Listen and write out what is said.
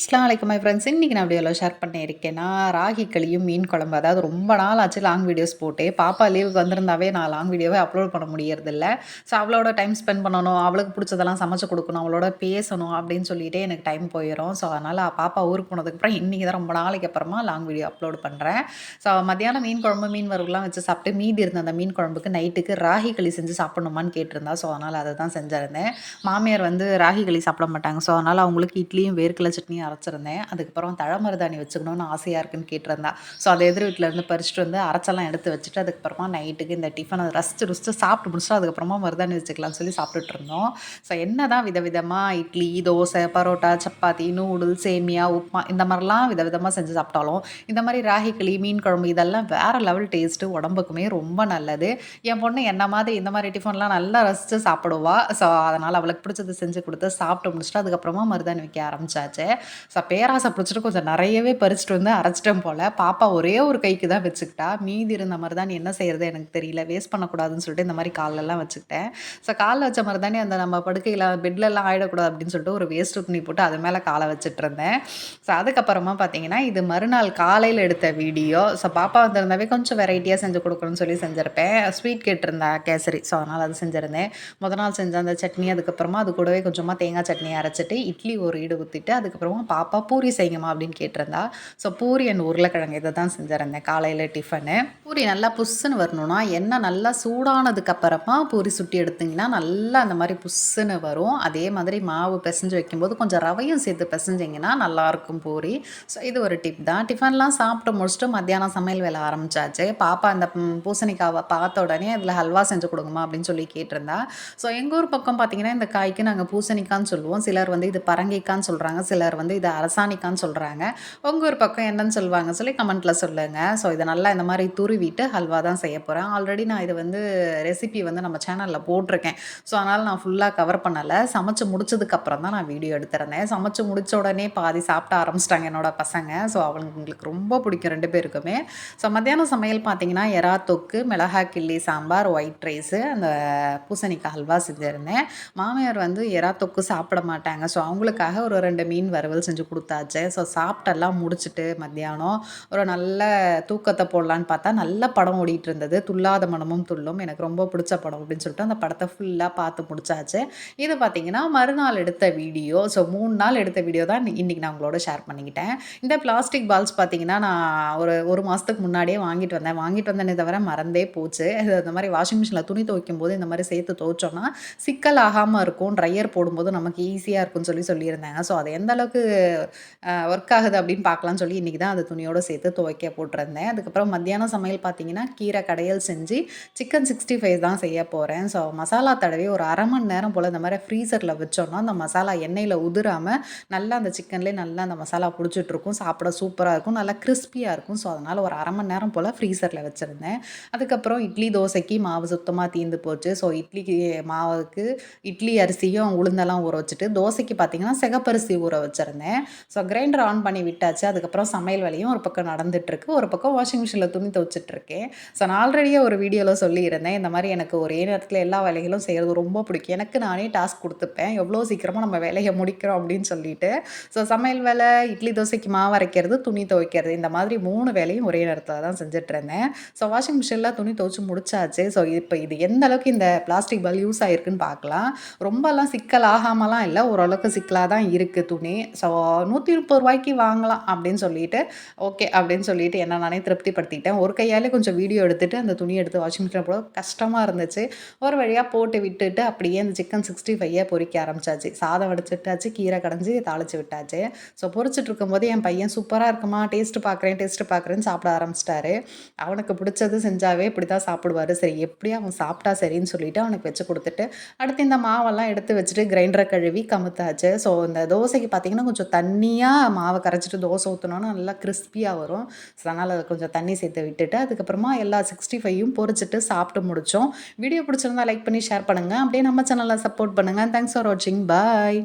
இஸ்லாம் வலைக்கம் my friends இன்றைக்கி நான் வீடியோவில் ஷேர் பண்ணியிருக்கேன்னா ராகி களியும் மீன் குழம்பு அதாவது ரொம்ப நாள் ஆச்சு லாங் வீடியோஸ் போட்டு. பாப்பா லீவுக்கு வந்திருந்தாவே நான் லாங் வீடியோவே அப்லோட் பண்ண முடியறதில்ல. ஸோ அவளோட டைம் ஸ்பெண்ட் பண்ணணும் அவளுக்கு பிடிச்சதெல்லாம் சமைச்சு கொடுக்கணும் அவளோட பேசணும் அப்படின்னு சொல்லிட்டு எனக்கு டைம் போயிடும் ஸோ அதனால் பாப்பா ஊருக்கு போனதுக்கப்புறம் இன்றைக்கி தான் ரொம்ப நாளைக்கு அப்புறமா லாங் வீடியோ அப்லோட் பண்ணுறேன் ஸோ மத்தியானம் மீன் குழம்பு மீன் வறுவலாம் வச்சு சாப்பிட்டு மீதி இருந்த அந்த மீன் குழம்புக்கு நைட்டுக்கு ராகி களி செஞ்சு சாப்பிடணுமான்னு கேட்டிருந்தா ஸோ அதனால் அதை தான் செஞ்சிருந்தேன். மாமியார் வந்து ராகி களி சாப்பிட மாட்டாங்க. ஸோ அதனால் அவங்களுக்கு இட்லியும் வேர்க்கலை சட்னியும் அரைச்சிருந்தேன். அதுக்கப்புறம் தழமருதாணி வச்சுக்கணும்னு ஆசையாக இருக்குன்னு கேட்டிருந்தா. ஸோ அதை எதிர் வீட்டிலேருந்து பறிச்சுட்டு வந்து அரைச்செல்லாம் எடுத்து வச்சுட்டு அதுக்கப்புறமா நைட்டுக்கு இந்த டிஃபனை ரசித்து ருசித்து சாப்பிட்டு முடிச்சுட்டு அதுக்கப்புறமா மருதாணி வச்சுக்கலாம்னு சொல்லி சாப்பிட்டுட்டு இருந்தோம். ஸோ என்ன தான் விதவிதமாக இட்லி தோசை பரோட்டா சப்பாத்தி நூடுல் சேமியா உப்மா இந்த மாதிரிலாம் விதவிதமாக செஞ்சு சாப்பிட்டாலும் இந்த மாதிரி ராகி களி மீன் குழம்பு இதெல்லாம் வேறு லெவல் டேஸ்ட்டு உடம்புக்குமே ரொம்ப நல்லது. என் பொண்ணு என்ன மாதிரி இந்த மாதிரி டிஃபன்லாம் நல்லா ரசித்து சாப்பிடுவா. ஸோ அதனால் அவளுக்கு பிடிச்சது செஞ்சு கொடுத்து சாப்பிட்டு முடிச்சுட்டு அதுக்கப்புறமா மருதாணி வைக்க ஆரம்பிச்சாச்சு. ஸோ பேராசை பிடிச்சிட்டு கொஞ்சம் நிறையவே பறிச்சிட்டு வந்து அரைச்சிட்டேன் போல். பாப்பா ஒரே ஒரு கைக்கு தான் வச்சுக்கிட்டா. மீதி இருந்த மாதிரி தான் என்ன செய்கிறது எனக்கு தெரியல. வேஸ்ட் பண்ணக்கூடாதுன்னு சொல்லிட்டு இந்த மாதிரி காலெல்லாம் வச்சுக்கிட்டேன். ஸோ காலில் வச்ச மாதிரி தானே அந்த நம்ம படுக்கையில் பெட்லெல்லாம் ஆகிடக்கூடாது அப்படின்னு சொல்லிட்டு ஒரு வேஸ்ட் துணி போட்டு அது மேலே காலை வச்சுட்டு இருந்தேன். ஸோ அதுக்கப்புறமா பார்த்தீங்கன்னா இது மறுநாள் காலையில் எடுத்த வீடியோ. ஸோ பாப்பா வந்திருந்தாவே கொஞ்சம் வெரைட்டியாக செஞ்சு கொடுக்கணும்னு சொல்லி செஞ்சுருப்பேன். ஸ்வீட் கேட்டிருந்தேன் கேசரி. ஸோ அதனால் அது செஞ்சுருந்தேன். முத நாள் செஞ்ச அந்த சட்னி அதுக்கப்புறமா அது கூடவே கொஞ்சமாக தேங்காய் சட்னி அரைச்சிட்டு இட்லி ஒரு ஈடு ஊற்றிட்டு அதுக்கப்புறமா பாப்பா பூரி செய்யுமா அப்படின்னு கேட்டிருந்தா. ஸோ பூரி அண்ட் உருளைக்கிழங்கு இதை தான் செஞ்சுருந்தேன். காலையில் டிஃபனு பூரி நல்லா புஷ்ஷுன்னு வரணும்னா எண்ணெய் நல்லா சூடானதுக்கப்புறமா பூரி சுட்டி எடுத்திங்கன்னா நல்லா அந்த மாதிரி புஷ்ஷுன்னு வரும். அதே மாதிரி மாவு பிசைஞ்சு வைக்கும்போது கொஞ்சம் ரவையும் சேர்த்து பிசைஞ்சிங்கன்னா நல்லாயிருக்கும் பூரி. ஸோ இது ஒரு டிப் தான். டிஃபன்லாம் சாப்பிட்டு முடிச்சுட்டு மத்தியானம் சமையல் வேலை ஆரம்பித்தாச்சு பாப்பா அந்த பூசணிக்காவை பார்த்த உடனே அதில் ஹல்வா செஞ்சு கொடுங்கம்மா அப்படின்னு சொல்லி கேட்டிருந்தா. ஸோ எங்கள் ஊர் பக்கம் பார்த்தீங்கன்னா இந்த காய்க்கு நாங்கள் பூசணிக்கான்னு சொல்லுவோம். சிலர் வந்து இது பரங்கிக்கான்னு சொல்கிறாங்க சிலர் வந்து இது அரசாணிக்கான்னு சொல்கிறாங்க உங்கள் ஒரு பக்கம் என்னன்னு சொல்லுவாங்க சொல்லி கமெண்ட்டில் சொல்லுங்கள் ஸோ இதை நல்லா இந்த மாதிரி துருவிட்டு ஹல்வா தான் செய்ய போகிறேன் ஆல்ரெடி நான் இது வந்து ரெசிபி வந்து நம்ம சேனலில் போட்டிருக்கேன். ஸோ அதனால் நான் ஃபுல்லாக கவர் பண்ணலை. சமைச்சு முடிச்சதுக்கப்புறம் தான் நான் வீடியோ எடுத்துருந்தேன். சமைச்சு முடிச்ச உடனே பாதி சாப்பிட ஆரம்பிச்சிட்டாங்க என்னோட பசங்க. ஸோ அவங்களுக்கு ரொம்ப பிடிக்கும் ரெண்டு பேருக்குமே. ஸோ மத்தியானம் சமையல் பார்த்தீங்கன்னா எறா தொக்கு மிளகா கிள்ளி சாம்பார் ஒயிட் ரைஸு அந்த பூசணிக்காய் ஹல்வா செஞ்சுருந்தேன். மாமியார் வந்து எறா தொக்கு சாப்பிட மாட்டாங்க. ஸோ அவங்களுக்காக ஒரு ரெண்டு மீன் வறுவல் செஞ்சு கொடுத்தாச்சு. ஸோ சாப்பிட்டெல்லாம் முடிச்சுட்டு மத்தியானம் ஒரு நல்ல தூக்கத்தை போடலான்னு பார்த்தா நல்ல படம் ஓடிட்டு இருந்தது துல்லாத மனமும் துள்ளும். எனக்கு ரொம்ப பிடிச்ச படம் அப்படின்னு சொல்லிட்டு அந்த படத்தை ஃபுல்லாக பார்த்து முடிச்சாச்சு. இது பார்த்தீங்கன்னா மறுநாள் எடுத்த வீடியோ ஸோ மூணு நாள் எடுத்த வீடியோ தான் இன்றைக்கி நான் உங்களோட ஷேர் பண்ணிக்கிட்டேன். இந்த பிளாஸ்டிக் பால்ஸ் பார்த்தீங்கன்னா நான் ஒரு ஒரு மாதத்துக்கு முன்னாடியே வாங்கிட்டு வந்தேன். வாங்கிட்டு வந்தேனே தவிர மறந்தே போச்சு. இது அந்த மாதிரி வாஷிங் மிஷினில் துணி துவைக்கும் போது இந்த மாதிரி சேர்த்து துவைச்சோன்னா சிக்கல் ஆகாமல் இருக்கும். ட்ரையர் போடும்போது நமக்கு ஈஸியாக இருக்கும்னு சொல்லி சொல்லியிருந்தாங்க. ஸோ அது எந்த அளவுக்கு ஒர்க் ஆகுது அப்படின்னு பார்க்கலாம்னு சொல்லி இன்றைக்கி தான் அது துணியோடு சேர்த்து துவைக்க போட்டிருந்தேன். அதுக்கப்புறம் மத்தியானம் சமையல் பார்த்தீங்கன்னா கீரை கடையல் செஞ்சு சிக்கன் சிக்ஸ்டி ஃபைவ் தான் செய்ய போகிறேன் ஸோ மசாலா தடவி ஒரு அரை மணி நேரம் போல் இந்த மாதிரி ஃப்ரீசரில் வச்சோன்னா அந்த மசாலா எண்ணெயில் உதிராமல் நல்லா அந்த சிக்கன்லேயே நல்லா அந்த மசாலா பிடிச்சிட்ருக்கும் சாப்பிட சூப்பராக இருக்கும் நல்லா கிறிஸ்பியாக இருக்கும். ஸோ அதனால் ஒரு அரை மணி நேரம் போல் ஃப்ரீசரில் வச்சுருந்தேன். அதுக்கப்புறம் இட்லி தோசைக்கு மாவு சுத்தமாக தீர்ந்து போச்சு. ஸோ இட்லிக்கு மாவுக்கு இட்லி அரிசியும் உளுந்தெல்லாம் ஊற வச்சுட்டு தோசைக்கு பார்த்தீங்கன்னா சிகப்பரிசி ஊற வச்சுருந்தேன். ஸோ கிரைண்டர் ஆன் பண்ணி விட்டாச்சு. அதுக்கப்புறம் சமையல் வேலையும் ஒரு பக்கம் நடந்துட்டுருக்கு. ஒரு பக்கம் வாஷிங் மிஷினில் துணி துவச்சிட்ருக்கேன் ஸோ நான் ஆல்ரெடியே ஒரு வீடியோவில் சொல்லியிருந்தேன். இந்த மாதிரி எனக்கு ஒரே நேரத்தில் எல்லா வேலைகளும் செய்கிறது ரொம்ப பிடிக்கும். எனக்கு நானே டாஸ்க் கொடுத்துப்பேன். எவ்வளோ சீக்கிரமாக நம்ம வேலையை முடிக்கிறோம் அப்படின்னு சொல்லிட்டு. ஸோ சமையல் வேலை இட்லி தோசைக்கு மாவு அரைக்கிறது துணி துவைக்கிறது இந்த மாதிரி மூணு வேலையும் ஒரே நேரத்தில் தான் செஞ்சிட்ருந்தேன் ஸோ வாஷிங் மிஷினில் துணி துவைச்சி முடிச்சாச்சு. ஸோ இப்போ இது எந்த அளவுக்கு இந்த பிளாஸ்டிக் பால் யூஸ் ஆகிருக்குன்னு பார்க்கலாம். ரொம்பலாம் சிக்கல் ஆகாமலாம் இல்லை. ஓரளவுக்கு சிக்கலாக தான் இருக்குது துணி. ஸோ நூற்றி முப்பது ரூபாய்க்கு வாங்கலாம் அப்படின்னு சொல்லிட்டு ஓகே அப்படின்னு சொல்லிட்டு என்ன நானே திருப்திப்படுத்திட்டேன். ஒரு கையாலே கொஞ்சம் வீடியோ எடுத்துகிட்டு அந்த துணி எடுத்து வாஷிங் மிஷினில் போட கஷ்டமாக இருந்துச்சு. ஒரு வழியாக போட்டு விட்டுட்டு அப்படியே அந்த சிக்கன் சிக்ஸ்டி ஃபைவை பொறிக்க ஆரம்பிச்சாச்சு. சாதம் வடிச்சிட்டாச்சு கீரை கடைஞ்சி தாளித்து விட்டாச்சு. ஸோ பொறிச்சிட்டு இருக்கும்போது என் பையன் சூப்பராக இருக்குமா டேஸ்ட்டு பார்க்குறேன் டேஸ்ட்டு பார்க்குறேன்னு சாப்பிட ஆரம்பிச்சிட்டாரு. அவனுக்கு பிடிச்சது செஞ்சாவே இப்படி தான் சாப்பிடுவார். சரி எப்படியும் அவன் சாப்பிட்டா சரின்னு சொல்லிட்டு அவனுக்கு வச்சு கொடுத்துட்டு அடுத்து இந்த மாவெல்லாம் எடுத்து வச்சுட்டு கிரைண்டரை கழுவி கமுத்தாச்சு. ஸோ இந்த தோசைக்கு பார்த்திங்கன்னா கொஞ்சம் தண்ணியாக மாவை கரைச்சிட்டு தோசை ஊற்றினோன்னா நல்லா கிறிஸ்பியாக வரும். ஸோ அதனால் கொஞ்சம் தண்ணி சேர்த்து விட்டுட்டு அதுக்கப்புறமா எல்லா சிக்ஸ்டி ஃபைவும் பொறிச்சிட்டு சாப்பிட்டு முடித்தோம் வீடியோ பிடிச்சிருந்தா லைக் பண்ணி ஷேர் பண்ணுங்கள் அப்படியே நம்ம சேனலில் சப்போர்ட் பண்ணுங்கள் தேங்க்ஸ் ஃபார் வாட்சிங் பாய்